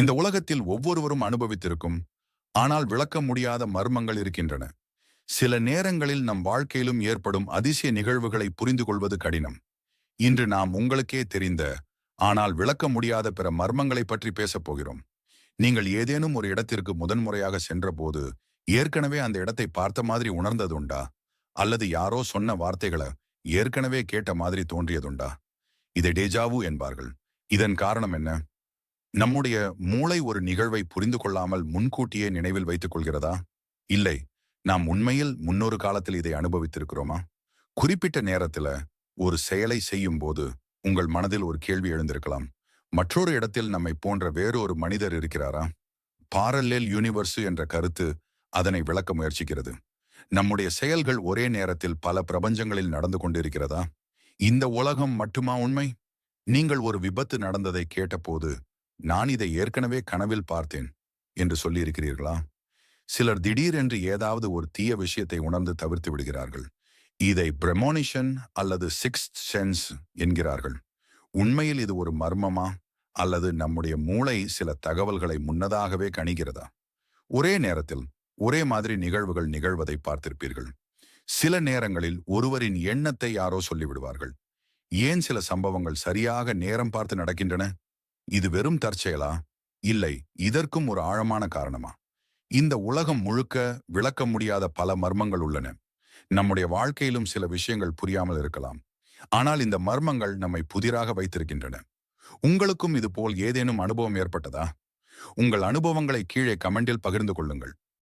இந்த உலகத்தில் ஒவ்வொருவரும் அனுபவித்திருக்கும். ஆனால் விளக்க முடியாத மர்மங்கள் இருக்கின்றன. சில நேரங்களில் நம் வாழ்க்கையிலும் ஏற்படும் அதிசய நிகழ்வுகளை புரிந்து கொள்வது கடினம். இன்று நாம் உங்களுக்கே தெரிந்த ஆனால் விளக்க முடியாத பிற மர்மங்களை பற்றி பேசப் போகிறோம். நீங்கள் ஏதேனும் ஒரு இடத்திற்கு முதன்முறையாக சென்றபோது ஏற்கனவே அந்த இடத்தை பார்த்த மாதிரி உணர்ந்ததுண்டா? அல்லது யாரோ சொன்ன வார்த்தைகளை ஏற்கனவே கேட்ட மாதிரி தோன்றியதுண்டா? இதை டேஜாவு என்பார்கள். இதன் காரணம் என்ன? நம்முடைய மூளை ஒரு நிகழ்வை புரிந்து கொள்ளாமல் முன்கூட்டியே நினைவில் வைத்துக் கொள்கிறதா? இல்லை. நாம் உண்மையில் முன்னொரு காலத்தில் இதை அனுபவித்திருக்கிறோமா? குறிப்பிட்ட நேரத்துல ஒரு செயலை செய்யும் போது உங்கள் மனதில் ஒரு கேள்வி எழுந்திருக்கலாம். மற்றொரு இடத்தில் நம்மை போன்ற வேறொரு மனிதர் இருக்கிறாரா? பாரல்லேல் யூனிவர்ஸு என்ற கருத்து அதனை விளக்க முயற்சிக்கிறது. நம்முடைய செயல்கள் ஒரே நேரத்தில் பல பிரபஞ்சங்களில் நடந்து கொண்டிருக்கிறதா? இந்த உலகம் மட்டுமா உண்மை? நீங்கள் ஒரு விபத்து நடந்ததை கேட்டபோது நான் இதை ஏற்கனவே கனவில் பார்த்தேன் என்று சொல்லியிருக்கிறீர்களா? சிலர் திடீரென்று ஏதாவது ஒரு தீய விஷயத்தை உணர்ந்து தவிர்த்து விடுகிறார்கள். இதை பிரமோனிஷன் அல்லது சிக்ஸ்த் சென்ஸ் என்கிறார்கள். உண்மையில் இது ஒரு மர்மமா? அல்லது நம்முடைய மூளை சில தகவல்களை முன்னதாகவே கணிகிறதா ஒரே நேரத்தில் ஒரே மாதிரி நிகழ்வுகள் நிகழ்வதை பார்த்திருப்பீர்கள். சில நேரங்களில் ஒருவரின் எண்ணத்தை யாரோ சொல்லிவிடுவார்கள். ஏன் சில சம்பவங்கள் சரியாக நேரம் பார்த்து நடக்கின்றன? இது வெறும் தற்செயலா? இல்லை இதற்கும் ஒரு ஆழமான காரணமா? இந்த உலகம் முழுக்க விளக்க முடியாத பல மர்மங்கள் உள்ளன. நம்முடைய வாழ்க்கையிலும் சில விஷயங்கள் புரியாமல் இருக்கலாம். ஆனால் இந்த மர்மங்கள் நம்மை புதிராக வைத்திருக்கின்றன. உங்களுக்கும் இது போல் ஏதேனும் அனுபவம் ஏற்பட்டதா? உங்கள் அனுபவங்களை கீழே கமெண்டில் பகிர்ந்து கொள்ளுங்கள்.